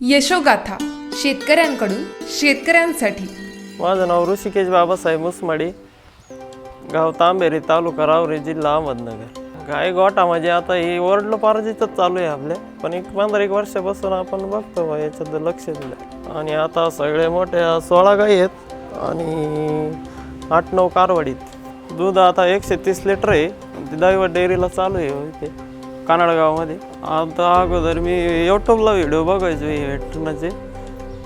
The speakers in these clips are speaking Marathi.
यशोगाथा शेतकऱ्यांकडून शेतकऱ्यांसाठी. माझं नाव ऋषिकेश बाबासाहेब मुसमाडी गाव तांबेरी तालुका रावरी जिल्हा अहमदनगर. गाय गोठा म्हणजे आता ही वर्ल्ड पारजीतच चालू आहे आपल्या पण एक पंधरा एक वर्षापासून आपण बघतो बा याच्यात लक्ष दिलं. आणि आता सगळे मोठ्या सोळा गाई आहेत आणि आठ नऊ कारवाडीत. दूध आता एकशे तीस लिटर आहे ते दैवत डेअरीला चालू आहे हो इथे कानाडगावमध्ये. आता अगोदर मी यूट्यूबला व्हिडिओ बघायचो हे वेटरनाचे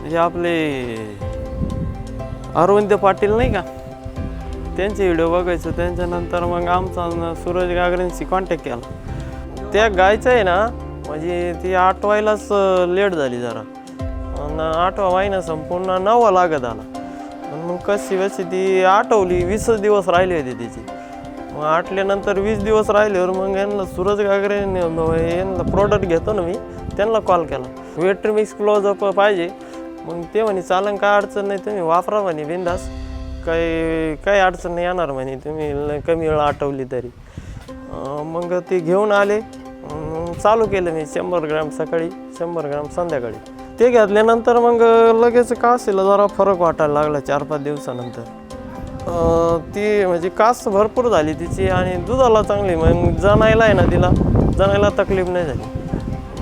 हे आपले अरविंद पाटील नाही का? त्यांचे व्हिडिओ बघायचो. त्यांच्यानंतर मग आमचा सूरज गागरेंशी कॉन्टॅक्ट केला. त्या गायचं आहे ना म्हणजे ती आठवायलाच लेट झाली जरा. आणि आठवा महिना संपूर्ण नववा लागत आला. मग कशी कशी ती आठवली वीसच दिवस राहिले होते तिची. मग आटल्यानंतर वीस दिवस राहिल्यावर मग यांना सूरज गागरे यांना प्रोडक्ट घेतो ना मी त्यांना कॉल. केला वेट्रिमिक्स क्लोजअप पाहिजे. मग ते म्हणे चालन काय अडचण नाही तुम्ही वापरा म्हणे बिंदास. काही काही अडचण नाही येणार म्हणे तुम्ही कमी वेळ आठवली तरी. मग ते घेऊन आले. चालू केलं मी शंभर ग्रॅम सकाळी शंभर ग्रॅम संध्याकाळी. ते घेतल्यानंतर मग लगेच काशीला जरा फरक वाटायला लागला चार पाच दिवसानंतर. ती म्हणजे कास भरपूर झाली तिची आणि दुधाला चांगली. मग जनायला आहे ना तिला. जनायला तकलीफ नाही झाली.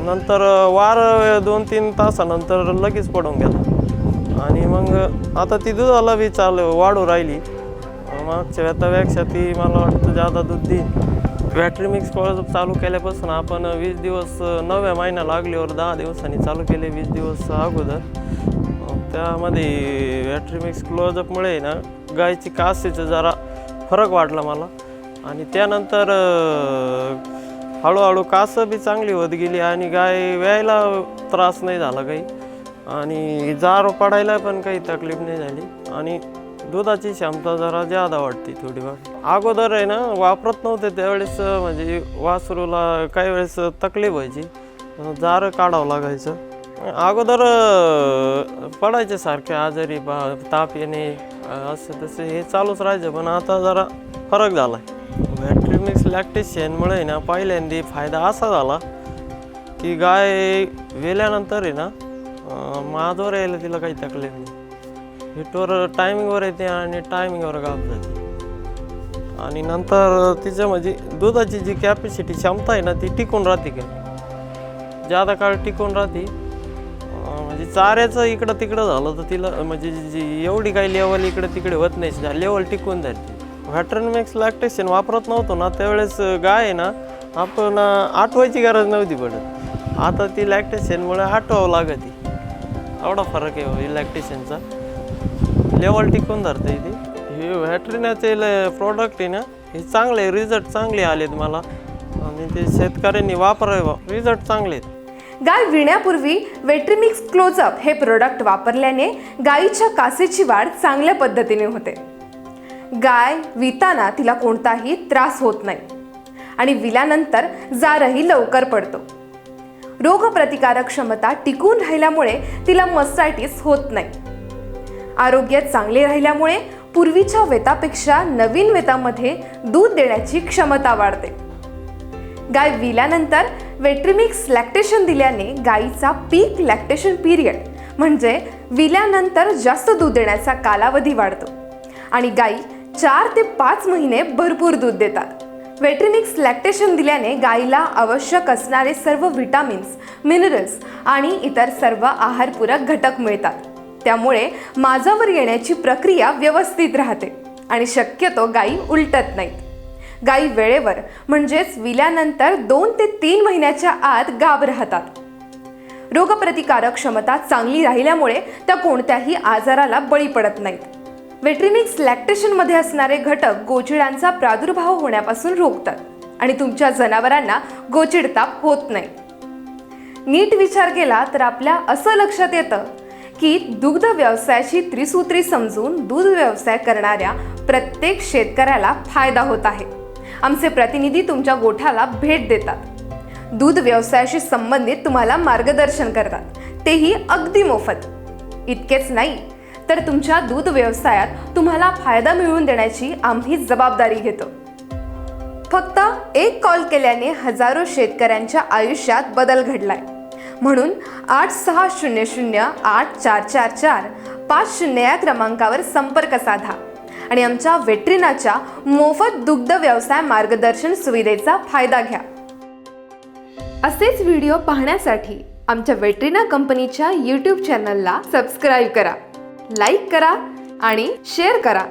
नंतर वार दोन तीन तासानंतर लगेच पडून गेला. आणि मग आता ती दुधाला बी चाल वाढू राहिली. मागच्या व्यतापेक्षा ती मला वाटतं जादा दूध देईल. बॅटरी मिक्स कॉलेज चालू केल्यापासून आपण वीस दिवस नव्या महिन्या महिना लागल्यावर दहा दिवसांनी चालू केले वीस दिवस अगोदर. त्यामध्ये व्हॅट्रीमिक्स क्लोजअपमुळे ना गायची कासेचं जरा फरक वाटला मला. आणि त्यानंतर हळूहळू कासं बी चांगली होत गेली आणि गाय व्यायला त्रास नाही झाला काही. आणि जार पडायला पण काही तकलीफ नाही झाली. आणि दुधाची क्षमता जरा जादा वाटते थोडीफार अगोदर आहे ना वापरत नव्हते त्यावेळेस म्हणजे वासरूला काही वेळेस तकलीफ व्हायची. जार काढावं लागायचं. अगोदर पडायचे सारखे आजारी बा ताप येणे असं तसं हे चालूच राहायचं पण आता जरा फरक झाला आहे बॅटरी मिक्स लॅक्टेशनमुळे ना पहिल्यांदा फायदा असा झाला की गाय वेल्यानंतर आहे ना अं, माझवर यायला तिला काही तकलीफ नाही. हिटवर टायमिंगवर येते आणि टायमिंगवर गाप जाते. आणि नंतर तिचं म्हणजे दुधाची जी कॅपॅसिटी क्षमता आहे ना ती टिकून राहते का? जादा काळ टिकून राहते म्हणजे चाऱ्याचं इकडं तिकडं झालं तर तिला म्हणजे जी एवढी काही लेवल इकडे तिकडे होत नाही लेवल टिकून जाते. व्हॅट्रनमॅक्स लॅक्टेशन वापरत नव्हतो ना त्यावेळेस गाय आहे ना आपण आठवायची गरज नव्हती पडत. आता ती लॅक्टेशनमुळे आठवावं लागते एवढा फरक आहे हो, लॅक्टेशनचा लेवल टिकून धरते ती. हे व्हॅटरिनाचे प्रोडक्ट आहे ना हे चांगले रिझल्ट चांगले आलेत मला. आणि ते शेतकऱ्यांनी वापरावे. रिझल्ट चांगले आहेत. गाय विण्यापूर्वी वेट्रीमिक्स क्लोजअप हे प्रोडक्ट वापरल्याने गायीच्या कासेची वाढ चांगल्या पद्धतीने होते. गाय विताना तिला कोणताही त्रास होत नाही. आणि विल्यानंतर जारही लवकर पडतो. रोगप्रतिकारक क्षमता टिकून राहिल्यामुळे तिला मस्टायटिस होत नाही. आरोग्य चांगले राहिल्यामुळे पूर्वीच्या वेतापेक्षा नवीन वेतामध्ये दूध देण्याची क्षमता वाढते. गाय विल्यानंतर वेट्रिमिक्स लॅक्टेशन दिल्याने गायीचा पीक लॅक्टेशन पिरियड म्हणजे विल्यानंतर जास्त दूध देण्याचा कालावधी वाढतो. आणि गायी चार ते पाच महिने भरपूर दूध देतात. वेट्रिमिक्स लॅक्टेशन दिल्याने गायीला आवश्यक असणारे सर्व विटामिन्स मिनरल्स आणि इतर सर्व आहारपूरक घटक मिळतात. त्यामुळे माझावर येण्याची प्रक्रिया व्यवस्थित राहते आणि शक्यतो गायी उलटत नाहीत. गायी वेळेवर म्हणजेच विल्यानंतर दोन ते तीन महिन्याच्या आत गाब राहतात. रोगप्रतिकारक क्षमता चांगली राहिल्यामुळे त्या कोणत्याही आजाराला बळी पडत नाहीत. वेट्रिमिक्स लॅक्टेशनमध्ये असणारे घटक गोचिडांचा प्रादुर्भाव होण्यापासून रोखतात आणि तुमच्या जनावरांना गोचिडताप होत नाही. नीट विचार केला तर आपल्या असं लक्षात येतं की दुग्ध व्यवसायाची त्रिसूत्री समजून दूध व्यवसाय करणाऱ्या प्रत्येक शेतकऱ्याला फायदा होत आहे. आमचे प्रतिनिधी तुमच्या गोठ्याला भेट देतात. दूध व्यवसायाशी संबंधित तुम्हाला मार्गदर्शन करतात. तेही अगदी मोफत. इतकेच नाही तर तुमच्या दूध व्यवसायात तुम्हाला फायदा मिळवून देण्याची आम्ही जबाबदारी घेतो. फक्त एक कॉल केल्याने हजारो शेतकऱ्यांच्या आयुष्यात बदल घडलाय. म्हणून आठ सहा शून्य शून्य आठ चार चार चार पाच शून्य या क्रमांकावर संपर्क साधा. आणि आमच्या वेट्रिनाच्या मोफत दुग्ध व्यवसाय मार्गदर्शन सुविधेचा फायदा घ्या. असेच व्हिडिओ पाहण्यासाठी आमच्या वेट्रिना कंपनीच्या यूट्यूब चॅनलला सबस्क्राईब करा लाईक करा आणि शेअर करा.